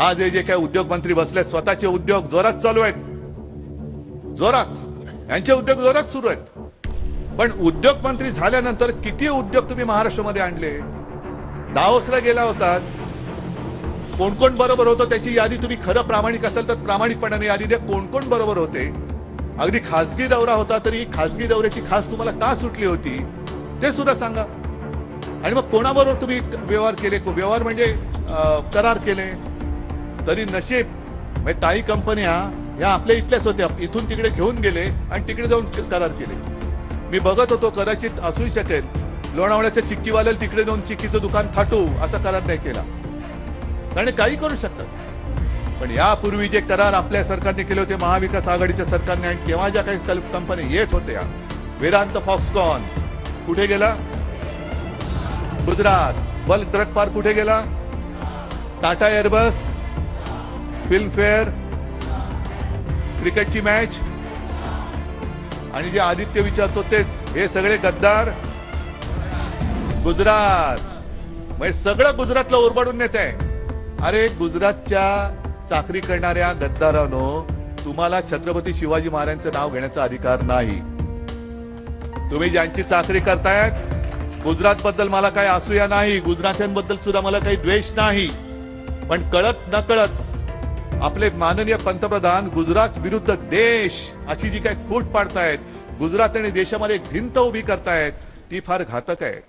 आज हे जे काही उद्योग मंत्री बसलेत स्वतःचे उद्योग जोरात चालू आहेत. जोरात. यांचे उद्योग जोरात सुरू आहेत. पण उद्योग मंत्री झाल्यानंतर किती उद्योग तुम्ही महाराष्ट्रामध्ये आणले? दाओसला गेला होता. कोण कोण बरोबर होतं त्याची यादी तुम्ही खरं प्रामाणिक असाल तर प्रामाणिकपणाने यादी द्या. कोण कोण बरोबर होते? अगदी खासगी दौरा होता तरी खासगी दौऱ्याची खास तुम्हाला का सुटली होती? ते सुद्धा सांगा. आणि मग कोणाबरोबर तुम्ही व्यवहार केले? व्यवहार म्हणजे करार केले? तरी नशीब. म्हणजे ताई कंपन्या या आपल्या इथल्याच होत्या. इथून तिकडे घेऊन गेले आणि तिकडे जाऊन करार केले. मी बघत होतो कदाचित असू शकेल लोणावळ्याच्या चिक्कीवाल्याला तिकडे जाऊन चिक्कीचं दुकान थाटू असा करार नाही केला. कारण काही करू शकतात. पण यापूर्वी जे करार आपल्या सरकारने केले होते महाविकास आघाडीच्या सरकारने आणि तेव्हा ज्या काही कंपन्या येत होत्या वेदांत फॉक्सकॉन कुठे गेला? गुजरात. बल्क ड्रग पार्क कुठे गेला? टाटा एअरबस. फिल्मफेअर क्रिकेटची मॅच आणि जे आदित्य विचारतो तेच हे सगळे गद्दार गुजरात. म्हणजे सगळं गुजरातला उरबडून नेत आहे. अरे गुजरातच्या चाकरी करणाऱ्या गद्दारानो तुम्हाला छत्रपती शिवाजी महाराजांचं नाव घेण्याचा अधिकार नाही. तुम्ही ज्यांची चाकरी करतायत गुजरात बद्दल मला काही असूया नाही गुजरात्यांबद्दल सुद्धा मला काही द्वेष नाही. पण कळत न कळत आपले माननीय पंतप्रधान गुजरात विरुद्ध देश अशी जी काही फूट पाडतायत गुजरात आणि देशामध्ये एक भिंत उभी करतायत ती फार घातक आहे